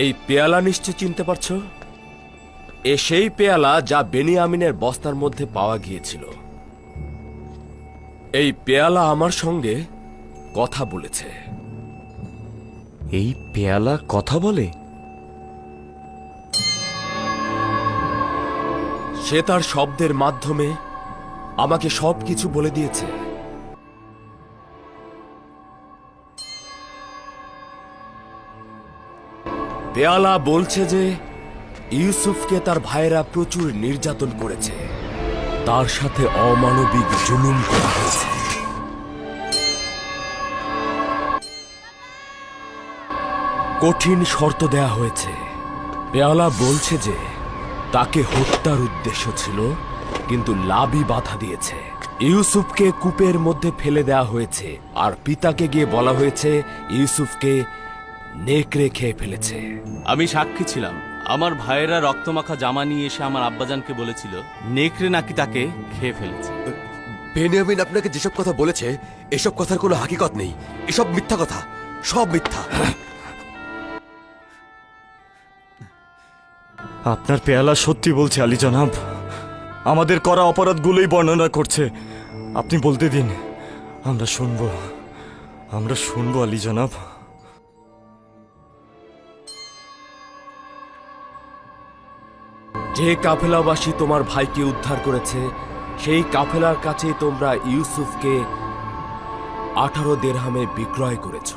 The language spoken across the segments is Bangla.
এই পেয়ালা নিশ্চয় চিনতে পারছ? এ সেই পেয়ালা যা বেনিয়ামিনের বস্তার মধ্যে পাওয়া গিয়েছিল। এই পেয়ালা আমার সঙ্গে কথা বলেছে। এই পেয়ালা কথা বলে? সে তার শব্দের মাধ্যমে আমাকে সবকিছু বলে দিয়েছে। পেয়ালা বলছে যে, ইউসুফকে তার ভাইয়েরা প্রচুর নির্যাতন করেছে। তার সাথে অমানবিক জুলুম করা হয়েছে। কঠিন শর্ত দেয়া হয়েছে। পেয়ালা বলছে যে, তাকে হত্যার উদ্দেশ্য ছিল, কিন্তু লাভই বাধা দিয়েছে। ইউসুফকে কূপের মধ্যে ফেলে দেওয়া হয়েছে, আর পিতাকে গিয়ে বলা হয়েছে, ইউসুফকে নেকড়ে খেয়ে ফেলেছে। আমি সাক্ষী ছিলাম। আমার ভাইয়েরা রক্তমাখা জামা নিয়ে এসে আমার আব্বাজানকে বলেছিল নেকড়ে নাকি তাকে খেয়ে ফেলেছে। বেনিয়ামিন আপনাকে যেসব কথা বলেছে এসব কথার কোনো হাকিকত নেই। এসব মিথ্যা কথা। সব মিথ্যা। আপনার পেয়ালা সত্যি বলছে আলী জনাব। আমাদের করা অপরাধগুলোই বর্ণনা করছে। আপনি বলতে দিন আমরা শুনব। আমরা শুনব আলী জনাব। যে কাফেলাবাসী তোমার ভাইকে উদ্ধার করেছে, সেই কাফেলার কাছে তোমরা ইউসুফকে আঠারো দেড়হামে বিক্রয় করেছ।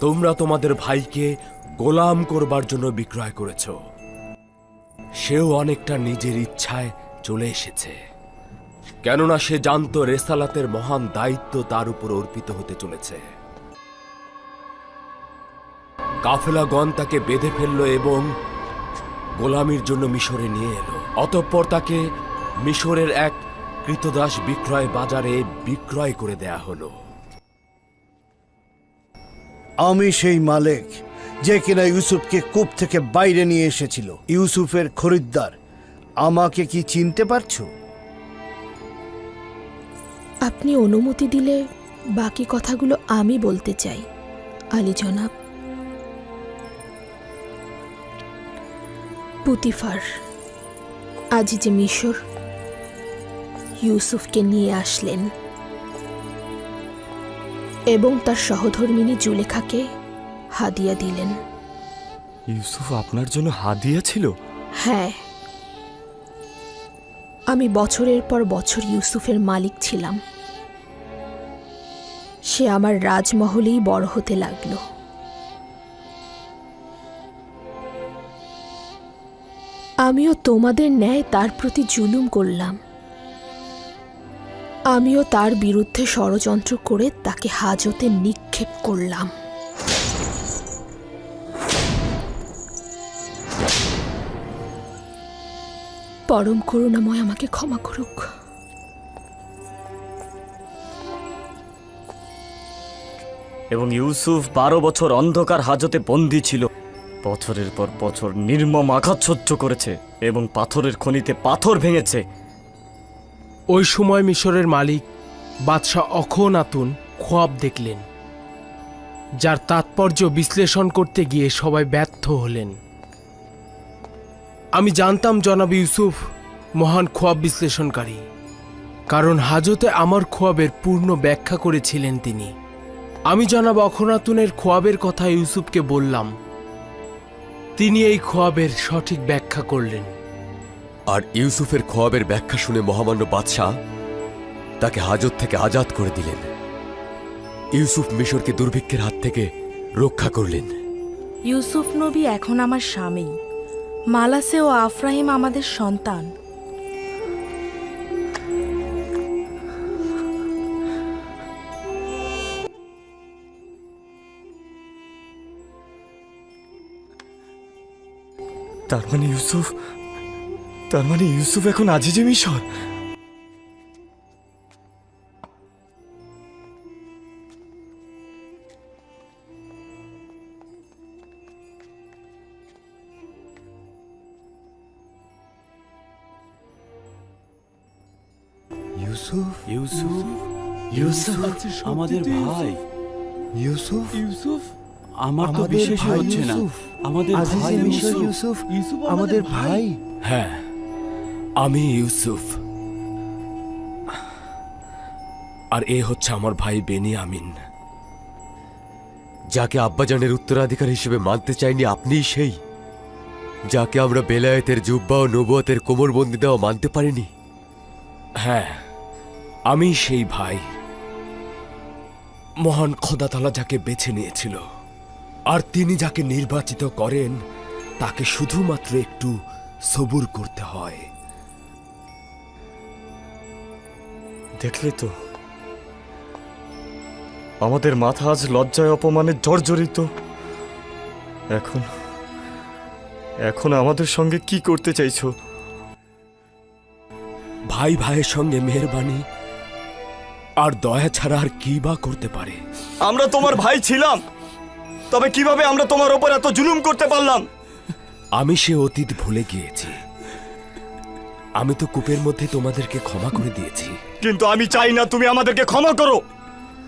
তোমরা তোমাদের ভাইকে গোলাম করবার জন্য বিক্রয় করেছ। সেও অনেকটা নিজের ইচ্ছায় চলে এসেছে। কেননা সে জানতো রেসালাতের মহান দায়িত্ব তার উপর অর্পিত হতে চলেছে। কাফেলাগণ তাকে বেঁধে ফেলল এবং গোলামির জন্য মিশরে নিয়ে এলো। অতঃপর তাকে মিশরের এক কৃতদাস বিক্রয় বাজারে বিক্রয় করে দেয়া হলো। আমি সেই মালিক যে কিনা ইউসুফকে কূপ থেকে বাইরে নিয়ে এসেছিল। ইউসুফের খরিদ্দার আমাকে কি চিনতে পারছ? আপনি অনুমতি দিলে বাকি কথাগুলো আমি বলতে চাই। আলী জনাব পুতিফার। আজ যে মিশর ইউসুফকে নিয়ে আসলেন। এবং তার সহধর্মিনী জুলেখাকে হাদিয়া দিলেন। ইউসুফ আপনার জন্য হাদিয়া ছিল? হ্যাঁ। আমি বছরের পর বছর ইউসুফের মালিক ছিলাম। সে আমার রাজমহলেই বড় হতে লাগল। আমিও তোমাদের ন্যায় তার প্রতি জুলুম করলাম। আমিও তার বিরুদ্ধে ষড়যন্ত্র করে তাকে হাজতে নিক্ষেপ করলাম। পরম করুণাময় আমাকে ক্ষমা করুক। এবং ইউসুফ বারো বছর অন্ধকার হাজতে বন্দী ছিল। বছরের পর বছর নির্মম আঘাত সহ্য করেছে এবং পাথরের খনিতে পাথর ভেঙেছে। ওই সময় মিশরের মালিক বাদশাহ অখনাতুন খোয়াব দেখলেন, যার তাৎপর্য বিশ্লেষণ করতে গিয়ে সবাই ব্যর্থ হলেন। আমি জানতাম জনাব ইউসুফ মহান খোয়াব বিশ্লেষণকারী, কারণ হাজতে আমার খোয়াবের পূর্ণ ব্যাখ্যা করেছিলেন তিনি। আমি জনাব অখনাতুনের খোয়াবের কথা ইউসুফকে বললাম তিনি এই খোয়াবের সঠিক ব্যাখ্যা করলেন। আর ইউসুফের খোয়াবের ব্যাখ্যা শুনে মহামান্য বাদশাহ তাকে হাজত থেকে আজাদ করে দিলেন। ইউসুফ মিশরকে দুর্ভিক্ষের হাত থেকে রক্ষা করলেন। ইউসুফ নবী এখন আমার স্বামী। মালাসে ও আফ্রাহিম আমাদের সন্তান। তার মানে ইউসুফ তার মানে ইউসুফ এখন আজিজে মিশর? ইউসুফ ইউসুফ ইউসুফ আমাদের ভাই। ইউসুফ ইউসুফ? আমার তো বিশ্বাসই হচ্ছে না। আমাদের ভাই ইউসুফ। আমাদের ভাই? হ্যাঁ আমি ইউসুফ। আর এ হচ্ছে আমার ভাই বেনিয়ামিন। যাকে আব্বাজানের উত্তরাধিকার হিসেবে মানতে চাইনি আপনিই সেই যাকে আমরা বেলায়েতের জুব্বা ও নবুয়াতের কোমরবন্দি দেওয়া মানতে পারিনি। হ্যাঁ আমি সেই ভাই। মহান খোদাতালা যাকে বেছে নিয়েছিল। আর তিনি যাকে নির্বাচিত করেন তাকে শুধুমাত্র একটু সবুর করতে হয়। দেখলে তো আমাদের মাথা আজ লজ্জায় অপমানে জর্জরিত। এখন এখন আমাদের সঙ্গে কি করতে চাইছো? ভাই ভাইয়ের সঙ্গে মেহরবানি আর দয়া ছাড়া আর কি বা করতে পারে? আমরা তোমার ভাই ছিলাম। তবে কীভাবে আমরা তোমার ওপর এত জুলুম করতে পারলাম? আমি সে অতীত ভুলে গিয়েছি। আমি তো কূপের মধ্যে তোমাদেরকে ক্ষমা করে দিয়েছি। কিন্তু আমি চাই না তুমি আমাদেরকে ক্ষমা করো।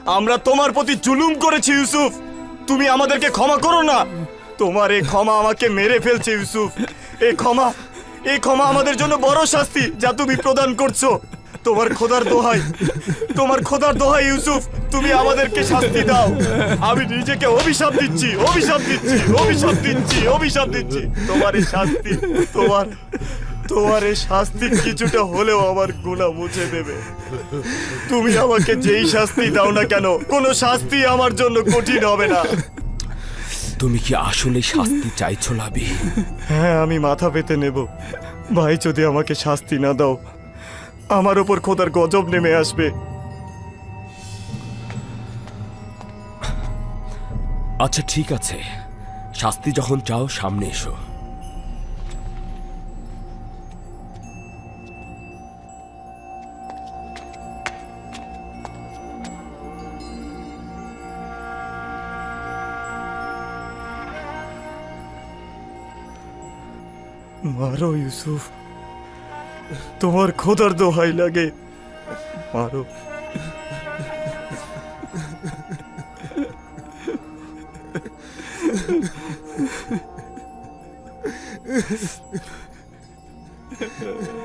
আমরা তোমার প্রতি জুলুম করেছি ইউসুফ। তুমি আমাদেরকে ক্ষমা করো না। তোমার এই ক্ষমা আমাকে মেরে ফেলছে ইউসুফ। এই ক্ষমা এই ক্ষমা আমাদের জন্য বড় শাস্তি যা তুমি প্রদান করছ। তোমার খোদার দোহাই তোমার খোদার দোহাই ইউসুফ তুমি আমাদেরকে শাস্তি দাও। আমি নিজেকে অভিশাপ দিচ্ছি অভিশাপ দিচ্ছি অভিশাপ দিচ্ছি অভিশাপ দিচ্ছি। তোমার এই শাস্তি তোমার তোমার এই শাস্তি কিছুটা হলেও আমার গুণা মুছে দেবে। তুমি আমাকে যেই শাস্তি দাও না কেন কোনো শাস্তি আমার জন্য কঠিন হবে না। তুমি কি আসলে শাস্তি চাইছো লাবি? হ্যাঁ আমি মাথা পেতে নেব। ভাই যদি আমাকে শাস্তি না দাও আমার ওপর খোদার গজব নেমে আসবে। আচ্ছা ঠিক আছে। শাস্তি যখন চাও সামনে এসো। মারো ইউসুফ। তোমার খোদার দোহাই লাগে মারো Yeah.